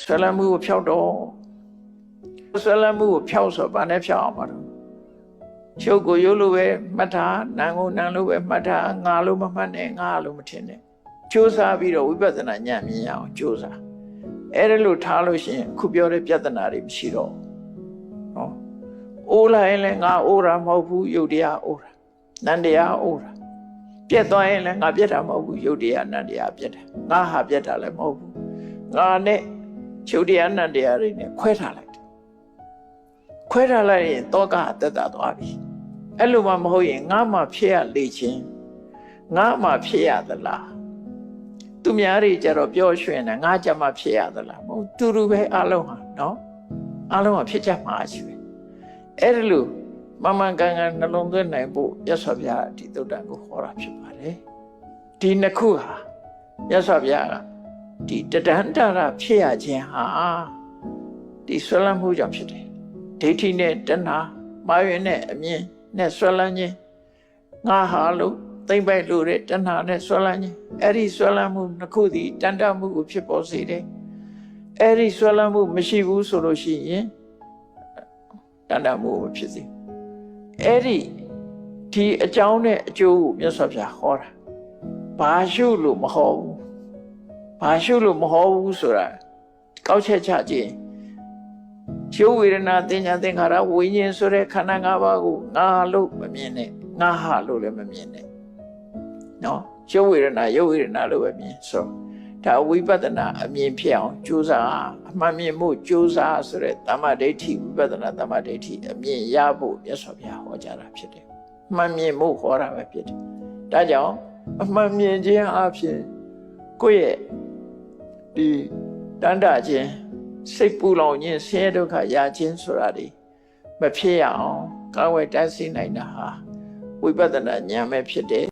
ဆွဲလန်းမှုကိုဖျောက်တော့ဆွဲလန်းမှုကိုဖျောက်ဆိုဘာနဲ့ဖျောက်အောင်မလို့ချုပ်ကိုရုပ်လိုပဲမှတ်တာနာကိုနာလိုပဲမှတ်တာငါလိုမမှတ်နဲ့ငါလိုမထင်နဲ့ကြိုးစားပြီးတော့ဝိပဿနာဉာဏ်မြင်ရအောင်ကြိုးစားအဲ့ဒါလို့ထားလို့ရှိရင်ခုပြောတဲ့ပြဿနာတွေမရှိတော့ဘူးနော်အိုးလိုက်ရင်လည်းငါအိုးတာမဟုတ်ဘူးယုတ်တရားအိုးတာနန္တရားအိုးတာပြက်သွားရင်လည်းငါပြက်တာမဟုတ်ဘူးယုတ်တရားနန္တရားပြက်တာငါဟာပြက်တာလည်းမဟုတ်ဘူးငါနဲ့ ချုပ်တရားနန္တရားတွေနဲ့ခွဲထားလိုက်တယ်ခွဲထားလိုက်ရင်တောကအသက်သာသွားပြီအဲ့လိုမှမဟုတ်ရင်ငါမှဖြစ်ရလေချင်းငါမှဖြစ်ရသလားသူများတွေကြတော့ပြောရွှင်တယ်ငါကြမှာဖြစ်ရသလားမဟုတ်သူတို့ပဲအလုံးဟာနော်အလုံးဟာဖြစ်ကြမှာရှိပဲအဲ့ဒါလို့မမှန်ကန်ကန်နှလုံးသွင်းနိုင်ဖို့ရသော်ဗျာဒီသုတ္တန်ကိုဟောတာဖြစ်ပါတယ်ဒီနှစ်ခုဟာရသော်ဗျာက ဒီတဒန္တရဖြစ်ရခြင်းဟာဒီဆွလမ်းမှုကြောင့်ဖြစ်တယ်ဒိဋ္ဌိနဲ့တဏှာမာယွင်နဲ့အမြင်နဲ့ဆွလမ်းခြင်းငါဟာလို့သိမ့်ပိုက်လို့တဲ့တဏှာနဲ့ဆွလမ်းခြင်းအဲ့ဒီဆွလမ်းမှုနှစ်ခုသည်တန်တမှုကိုဖြစ်ပေါ်စေတယ်အဲ့ဒီဆွလမ်းမှုမရှိဘူးဆိုလို့ရှိရင်တန်တမှုမဖြစ်စေအဲ့ဒီဒီအကြောင်းနဲ့အကျိုးကိုမြတ်စွာဘုရားဟောတာဘာရှုလို့မဟောဘူး ဘာရှုလို့မဟောဘူးဆိုတာကောက်ချက်ချခြင်းရုပ်ဝေဒနာသင်ညာသင်္ခါရဝိညာဉ်ဆိုတဲ့ခန္ဓာ၅ပါးကိုငါလို့မမြင်နဲ့ငါဟာလို့လည်းမမြင်နဲ့နော်ရုပ်ဝေဒနာရုပ်ဝေဒနာလို့ပဲမြင်ဆိုဒါဝိပဿနာအမြင်ဖြစ်အောင်ကြိုးစားအမှန်မြင်မှုကြိုးစားဆိုတဲ့တမ္မာဒိဋ္ဌိဝိပဿနာတမ္မာဒိဋ္ဌိအမြင်ရဖို့မြတ်စွာဘုရားဟောကြားတာဖြစ်တယ်အမှန်မြင်မှုဟောတာပဲဖြစ်တယ်ဒါကြောင့်အမှန်မြင်ခြင်းအပြင်ကိုယ့်ရဲ့ ဒီတန်တခြင်းစိတ်ပူလောင်ခြင်းဆင်းရဲဒုက္ခရခြင်းဆိုတာဒီမဖြစ်ရအောင်ကာဝယ်တတ်သိနိုင်တာဟာဝိပဿနာဉာဏ်ပဲဖြစ်တယ်